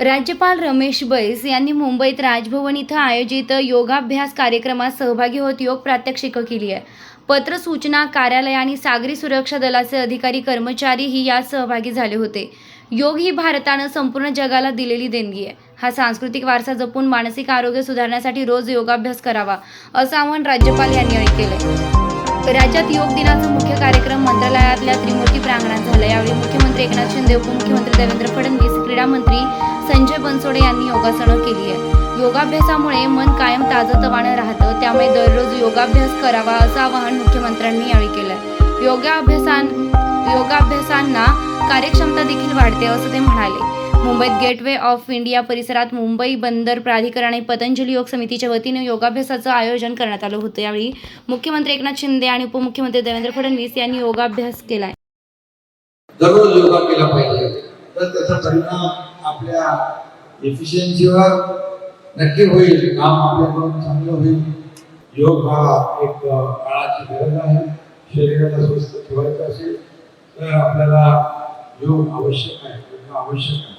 राज्यपाल रमेश बैस यांनी मुंबईत राजभवन इथं आयोजित योगाभ्यास कार्यक्रमात सहभागी होत योग प्रात्यक्षिकं केली आहे. पत्र सूचना कार्यालय आणि सागरी सुरक्षा दलाचे अधिकारी कर्मचारीही यात सहभागी झाले होते. योग ही भारतानं संपूर्ण जगाला दिलेली देणगी आहे. हा सांस्कृतिक वारसा जपून मानसिक आरोग्य सुधारण्यासाठी रोज योगाभ्यास करावा असं आवाहन राज्यपाल यांनी केलं आहे राज्यात योग दिनाचा मुख्य कार्यक्रम मंत्रालयातल्या त्रिमूर्ती प्रांगणात झाला. यावेळी मुख्यमंत्री एकनाथ शिंदे उपमुख्यमंत्री देवेंद्र फडणवीस क्रीडा मंत्री संजय बनसोडे यांनी योगासनं केली आहे योगाभ्यासामुळे मन कायम ताजतवानं राहतं. त्यामुळे दररोज योगाभ्यास करावा असं आवाहन मुख्यमंत्र्यांनी यावेळी केलं योगाभ्यासान योगाभ्यासांना कार्यक्षमता देखील वाढते असं ते म्हणाले. मुंबईत गेटवे ऑफ इंडिया परिसरात मुंबई बंदर प्राधिकरण आणि पतंजली योग समितीच्या वतीने योगाभ्यासाचं आयोजन करण्यात आलं होतं. यावेळी मुख्यमंत्री एकनाथ शिंदे आणि उपमुख्यमंत्री देवेंद्र फडणवीस यांनी योगाभ्यास केलाय. दररोज योगा केला पाहिजे. तर त्याचा परिणाम आपल्या एफिशियन्सीवर नक्की होईल. काम आपल्याकडून चांगलं होईल. योग हा एक काळाची गरज आहे. शरीराला स्वस्थ ठेवायचं असेल तर आपल्याला योग आवश्यक आहे. योग आवश्यक आहे.